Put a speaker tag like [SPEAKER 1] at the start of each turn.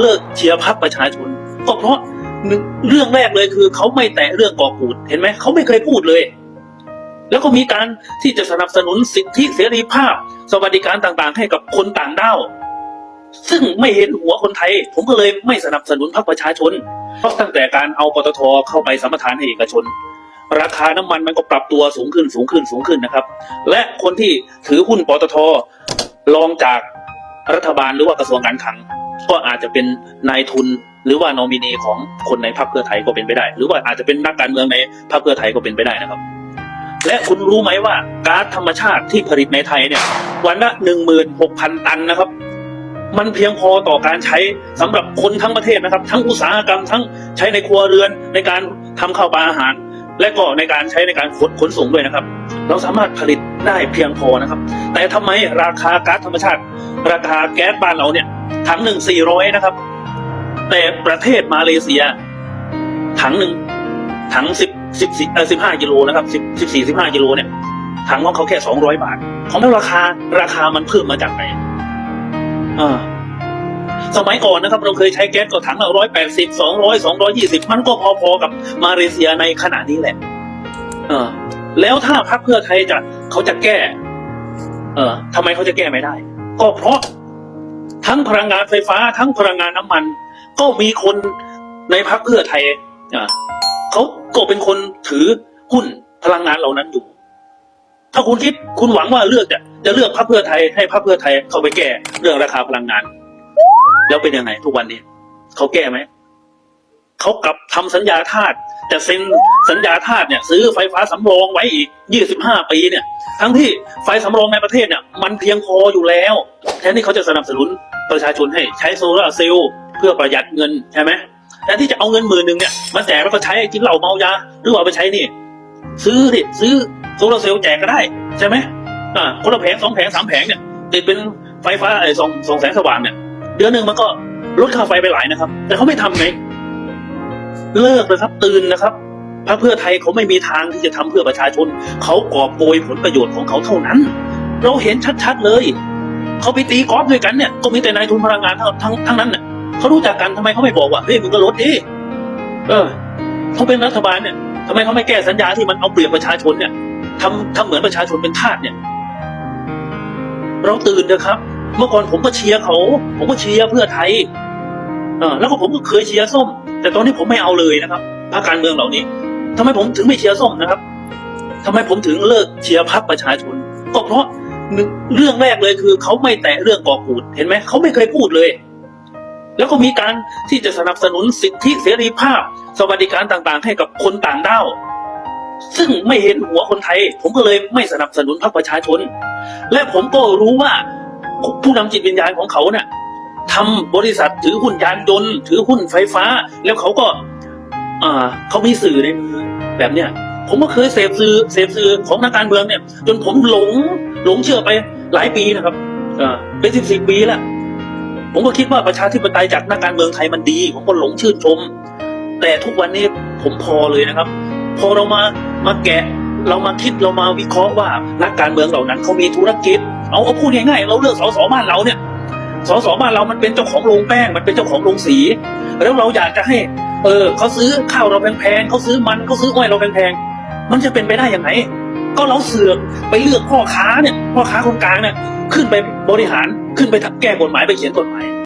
[SPEAKER 1] เลิกเชียร์พรรคประชาชนก็เพราะเรื่องแรกเลยคือเขาไม่แตะเรื่องก่อกูดเห็นไหมเขาไม่เคยพูดเลย แล้วก็มีการที่จะสนับสนุนสิทธิเสรีภาพ สวัสดิการต่างๆ ให้กับคนต่างด้าวซึ่งไม่เห็นหัวคนไทย ผมก็เลยไม่สนับสนุนพรรคประชาชน เพราะตั้งแต่การเอาปตทเข้าไปสัมปทานให้เอกชน ราคาน้ำมันมันก็ปรับตัวสูงขึ้นสูงขึ้นสูงขึ้นนะครับ และคนที่ถือหุ้นปตทรองจากรัฐบาลหรือว่ากระทรวงการคลัง ก็อาจจะเป็นนายทุนหรือว่านอมินีของคนในพรรคเพื่อไทยก็เป็นไปได้ หรือว่าอาจจะเป็นนักการเมืองในพรรคเพื่อไทยก็เป็นไปได้นะครับ และคุณรู้ไหมว่าก๊าซธรรมชาติที่ผลิตในไทยเนี่ยวันละหนึ่งหมื่นหกพันตันนะครับ มันเพียงพอต่อการใช้สำหรับคนทั้งประเทศนะครับ ทั้งอุตสาหกรรมทั้งใช้ในครัวเรือนในการทำข้าวปลาอาหาร และก็ในการใช้ในการขนขนส่งด้วยนะครับ เราสามารถผลิตได้เพียงพอนะครับ แต่ทำไมราคาก๊าซธรรมชาติ ราคาแก๊สบ้านเราเนี่ยถังหนึ่งสี่ร้อยนะครับ แต่ประเทศมาเลเซีย ถังหนึ่งถังสิบสิบเออสิบห้ากิโลนะครับสิบสิบสี่สิบห้ากิโลเนี่ยถังของเขาแค่สองร้อยบาท ของเราราคาราคามันเพิ่มมาจากไหนอ่าสมัยก่อนนะครับเราเคยใช้แก๊สก็ถังละร้อยแปดสิบสองร้อยสองร้อยี่สิบมันก็พอๆกับมาเลเซียในขณะนี้แหละ เออ แล้วถ้าพรรคเพื่อไทยจะเขาจะแก้ เออทำไมเขาจะแก้ไม่ได้ ก็เพราะทั้งพลังงานไฟฟ้า ทั้งพลังงานน้ำมัน ก็มีคนในพรรคเพื่อไทยอ่าเขาก็เป็นคนถือหุ้นพลังงานเหล่านั้นอยู่ ถ้าคุณคิดคุณหวังว่าเลือกจะจะเลือกพรรคเพื่อไทยให้พรรคเพื่อไทยเข้าไปแก้เรื่องราคาพลังงาน แล้วเป็นยังไงทุกวันนี้เขาแก้ไหม เขากลับทำสัญญาทาสแต่เซ็นสัญญาทาสเนี่ยซื้อไฟฟ้าสำรองไว้อีก 25 ปีเนี่ย ทั้งที่ไฟสำรองในประเทศเนี่ยมันเพียงพออยู่แล้วแทนที่เขาจะสนับสนุนประชาชนให้ใช้โซลาร์เซลล์เพื่อประหยัดเงินใช่ไหมแทนที่จะเอาเงินหมื่นหนึ่งเนี่ยมาแจกแล้วก็ใช้กินเหล้าเมายาหรือว่าเอาไปใช้นี่ ซื้อดิซื้อโซลาร์เซลล์แจกก็ได้ใช่ไหมอ่าคนละแผงสองแผงสามแผงเนี่ยติดเป็นไฟฟ้าไอ้สองสองแสงสว่างเนี่ยเดือนหนึ่งมันก็ลดค่าไฟไปหลายนะครับ แต่เขาไม่ทำไง เลิกเลยครับตื่นนะครับพรรคเพื่อไทยเขาไม่มีทางที่จะทำเพื่อประชาชน เขากอบโกยผลประโยชน์ของเขาเท่านั้น เราเห็นชัดๆเลยเขาไปตีกอล์ฟด้วยกันเนี่ยก็มีแต่นายทุนพลังงานทั้งทั้งนั้นเนี่ยเขารู้จักกันทำไมเขาไม่บอกว่าเฮ้ยมึงก็ลดดิเออเขาเป็นรัฐบาลเนี่ยทำไมเขาไม่แก้สัญญาที่มันเอาเปรียบประชาชนเนี่ยทำทำเหมือนประชาชนเป็นทาสเนี่ย เราตื่นนะครับ เมื่อก่อนผมก็เชียร์เขา ผมก็เชียร์เพื่อไทย เออแล้วก็ผมก็เคยเชียร์ส้ม แต่ตอนนี้ผมไม่เอาเลยนะครับพรรคการเมืองเหล่านี้ทำไมผมถึงไม่เชียร์ส้มนะครับทำไมผมถึงเลิกเชียร์พรรคประชาชน ก็เพราะหนึ่งเรื่องแรกเลยคือเขาไม่แตะเรื่องก่อกูดเห็นไหมเขาไม่เคยพูดเลย แล้วก็มีการที่จะสนับสนุนสิทธิเสรีภาพ สวัสดิการต่างๆ ให้กับคนต่างด้าวซึ่งไม่เห็นหัวคนไทย ผมก็เลยไม่สนับสนุนพรรคประชาชน และผมก็รู้ว่าผู้นำจิตวิญญาณของเขาเนี่ย ทำบริษัทถือหุ้นยานยนต์ ถือหุ้นไฟฟ้า แล้วเขาก็เขามีสื่อในมือแบบเนี้ยผมก็เคยเสพสื่อเสพสื่อของนักการเมืองเนี่ย จนผมหลงหลงเชื่อไปหลายปีนะครับเป็นสิบสิบปีแล้วผมก็คิดว่าประชาธิปไตยจากนักการเมืองไทยมันดี ผมก็หลงชื่นชม แต่ทุกวันนี้ผมพอเลยนะครับ พอเรามามาแกะเรามาคิดเรามาวิเคราะห์ว่านักการเมืองเหล่านั้นเขามีธุรกิจ เอาเอาพูดง่ายๆเราเลือกสสบ้านเราเนี่ย สสบ้านเรามันเป็นเจ้าของโรงแป้ง มันเป็นเจ้าของโรงสี แล้วเราอยากจะให้ เออเขาซื้อข้าวเราแพงๆเขาซื้อมันเขาซื้ออ้อยเราแพงๆมันจะเป็นไปได้ยังไงก็เราเสือกไปเลือกพ่อค้าเนี่ยพ่อค้าคนกลางเนี่ยขึ้นไปบริหารขึ้นไปแก้กฎหมายไปเขียนกฎหมาย